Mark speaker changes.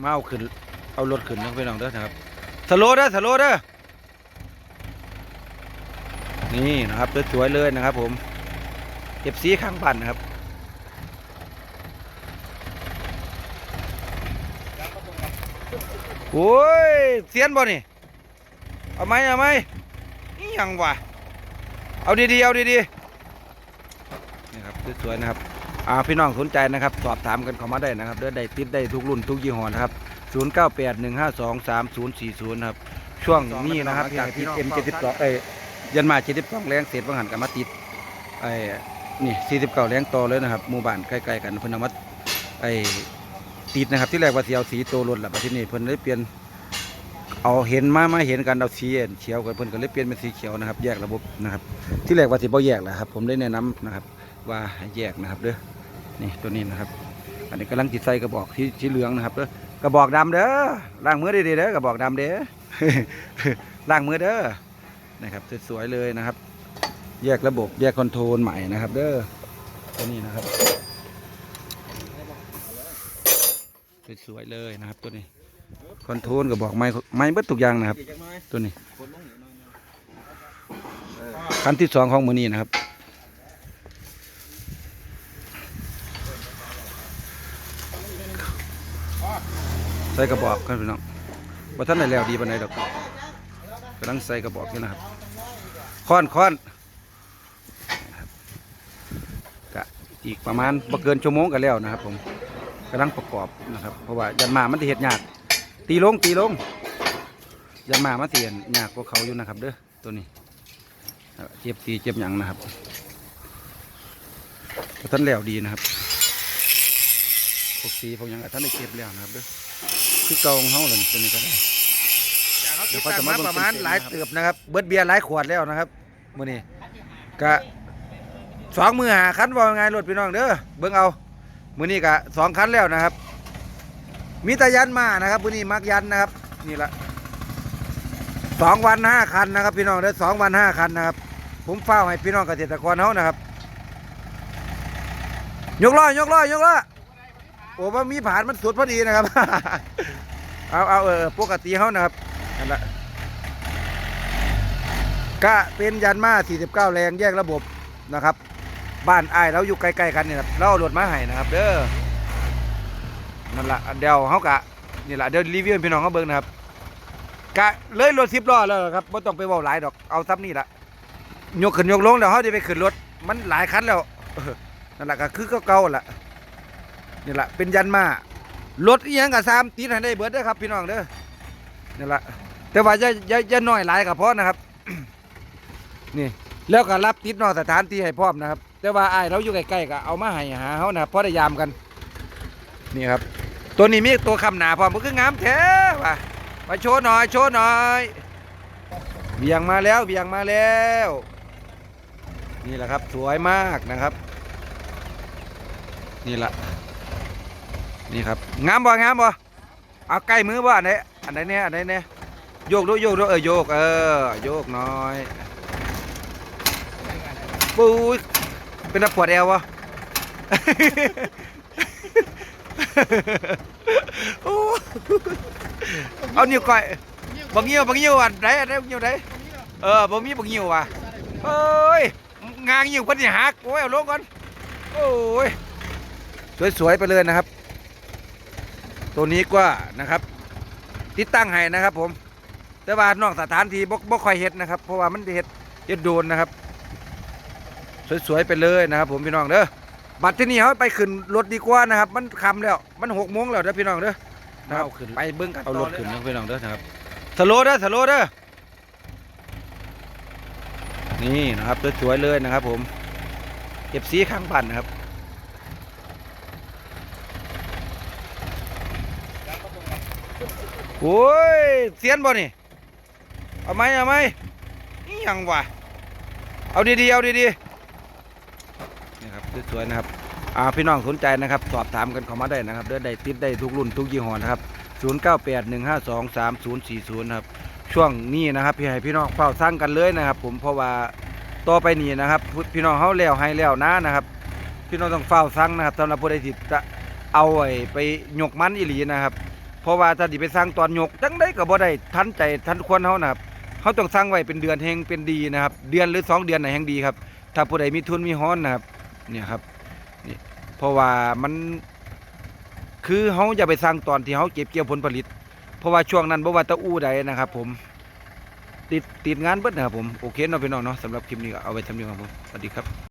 Speaker 1: มาเอาขึ้น เอารถขึ้นนะพี่น้องเด้อนะครับสโลเด้อสโลเด้อนี่นะครับสวยๆเลยนะครับ ผมเก็บสีข้างบ้านนะครับโอ้ยเสียนบ่นี่เอาไหมเอาไหมนี่ยังวะเอาดีๆเอาดีๆนี่ครับสวยๆนะครับ อ่าพี่น้องสนใจนะครับสอบถามกันเข้ามาได้นะครับเด้อได้ติดได้ทุกรุ่นทุกยี่ห้อนะครับ0 9 8 1 5 2 3 0 4 0นะครับช่วงนี้นะครับพี่ติด M72 เอ้ยยันมา72แรงเศษบังหันกันมาติดไอ้นี่49แรงต่อเลยนะครับหมู่บ้านใกล้ๆกันเพิ่นเอามาไอ้ติดนะครับที่แรกว่าสิเอาสีโตรถแหละบัดทีนี้เพิ่นเลยเปลี่ยนเอาเห็นมามาเห็นกันเอาสีเขียวกันเพิ่นก็เลยเปลี่ยนเป็นสีเขียวนะครับ แยกระบบนะครับ ที่แรกว่าสิบ่แยกแหละครับ ผมได้แนะนำนะครับ ว่าให้แยกนะครับเด้อนี่ตัวนี้นะครับ อันนี้กำลังจิตใส่กระบอกที่ที่เหลืองนะครับเด้อกระบอกดำเด้อล้างมือดีๆเด้อกระบอกดำเด้อล้างมือเด้อนะครับสวยๆเลยนะครับ แยกระบบแยกคอนโทรลใหม่นะครับ เด้อตัวนี้นะครับสวยๆเลยนะครับตัวนี้คอนโทรลกระบอกไม้ไม้เบิดทุกอย่างนะครับ ตัวนี้คันที่สองของมือนี้นะครับ ใส่กระบอกกันพี่น้องว่าท่านไหนแล้วดีปานไหนดอกกำลังใส่กระบอกอยู่นะครับค้อนค้อนกะอีกประมาณบ่เกินชั่วโมงกันแล้วนะครับ ผมกำลังประกอบนะครับ เพราะว่ายันมามันจะเห็ดยากตีลงตีลงยันมามันเตียนยากกว่าเขาอยู่นะครับ เด้อตัวนี้นะครับเจ็บตีเจ็บหยังนะครับท่านแล้วดีนะครับพวกสีพวกยังอะท่านได้เก็บแล้วนะครับเด้อ คือเกาของเฮาเลยตัวนี้ก็ได้ เดี๋ยวเขาจะมาประมาณหลายเติบนะครับ เบิดเบียร์หลายขวดแล้วนะครับมื้อนี้ก็สองมือหาคันว่าไงรถพี่น้องเด้อเบิ่งเอามื้อนี้ก็สองคันแล้วนะครับ มีแต่ยันมานะครับมื้อนี้มักยันนะครับ นี่ละสองวันห้าคันนะครับพี่น้องเด้อสองวันห้าคันนะครับ ผมเฝ้าให้พี่น้องเกษตรกรเฮานะครับ ยกล้อยกล้อยกล้อโอ้ว่ามีผ่านมันสุดพอดีนะครับ เอาเอาเออปกติเขานะครับนั่นแหละก็เป็นยันมา49 แรงแยกระบบนะครับ บ้านไอ้เราอยู่ใกล้ๆกันนี่ครับเราเอารถมาให้นะครับ เด้อนั่นละเดี๋ยวเขากะนี่แหละเดี๋ยวรีวิวพี่น้องเขาเบิ่งนะครับกะเลยรถสิบล้อแล้วครับไม่ต้องไปว่าหลายดอกเอาซ้ำนี่ละยกขึ้นยกลงเดี๋ยวเขาจะไปขึ้นรถมันหลายคันแล้วนั่นแหละก็คือเก่าๆแหละนี่แหละเป็นยันมา รถอีหยังกับซามติดให้ได้เบิดเด้อครับพี่น้องเด้อนี่ละแต่ว่าอย่าอย่าอย่าน้อยหลายกับพอนะครับ นี่แล้วก็รับติดนอกสถานที่ให้พร้อมนะครับ แต่ว่าไอ้ายเราอยู่ใกล้ๆก็เอามาให้หาเขานะครับพอได้ยามกัน นี่ครับ ตัวนี้มีตัวคำหนาพร้อมมันคืองามแท้ว่ะมาโชว์หน่อยโชว์หน่อยเบียงมาแล้วเบียงมาแล้ว นี่แหละครับสวยมากนะครับ นี่แหละ นี่ครับงามบ่งามบ่เอาใกล้มือบ่อันไหนอันไหนเนี่ยอันไหนเนี่ยโยกดูโยกดูเออโยกเออโยกน้อยปุ้ยเป็นนักปวดแอววะโอ้เอานิ้วก้อยบังเหี่ยวบังเหี่ยวอันไหนอันไหนบังเหี่ยวไหนเออบ่มีบังเหี่ยวว่ะเอ้ยงางเหี่ยวเพิ่นสิหักโอ้ยเอาลงก่อนโอ้ยสวยๆไปเลยนะครับ ตัวนี้ก็นะครับ ติดตั้งให้นะครับผม แต่ว่านอกสถานที่บ่บ่ค่อยเฮ็ดนะครับ เพราะว่ามันเฮ็ดเฮ็ดโดนนะครับ สวยๆไปเลยนะครับ ผมพี่น้องเด้อบัดที่นี่เขาไปขึ้นรถดีกว่านะครับ มันคำแล้วมันหกโมงแล้วเด้อพี่น้องเด้อนะครับไปเบิ้งกันเอารถขึ้นนะพี่น้องเด้อนะครับสโลว์เด้อสโลว์เด้อนี่นะครับสวยๆเลยนะครับ ผมเก็บสีข้างบ้านนะครับ โอ้ยเสียนบ่นี่เอาไหมเอาไหมนี่ยังวะเอาดีๆเอาดีๆนี่ครับสวยๆนะครับอ่าพี่น้องสนใจนะครับ สอบถามกันเข้ามาได้นะครับเด้อได้ติดได้ทุกรุ่นทุกยี่ห้อนะครับ0 9 8 1 5 2 3 0 4 0นะครับช่วงนี้นะครับพี่ให้พี่น้องเฝ้าสร้างกันเลยนะครับ ผมเพราะว่าต่อไปนี้นะครับ พี่น้องเขาแล้วให้แล้วนะนะครับ พี่น้องต้องเฝ้าสร้างนะครับสำหรับผู้ใดที่จะเอาไว้ไปหยกมันอีหลีนะครับ เพราะว่าถ้าสิไปสร้างตอนยกจังได้ก็บ่ได้ทันใจทันควรเฮานะครับเฮาต้องสร้างไว้เป็นเดือนแห่งเป็นดีนะครับ เดือนหรือสองเดือนน่ะแห่งดีครับ ถ้าผู้ใดมีทุนมีฮ้อนนะครับเนี่ยครับนี่เพราะว่ามันคือเฮาอย่าไปสร้างตอนที่เฮาเก็บเกี่ยวผลผลิต เพราะว่าช่วงนั้นบ่ว่าตะอู้ใดนะครับ ผม ติดติดงานเบิดนะครับผมโอเคเนาะพี่น้องเนาะสำหรับคลิปนี้ก็เอาไว้ทำนี้ครับผมสวัสดีครับ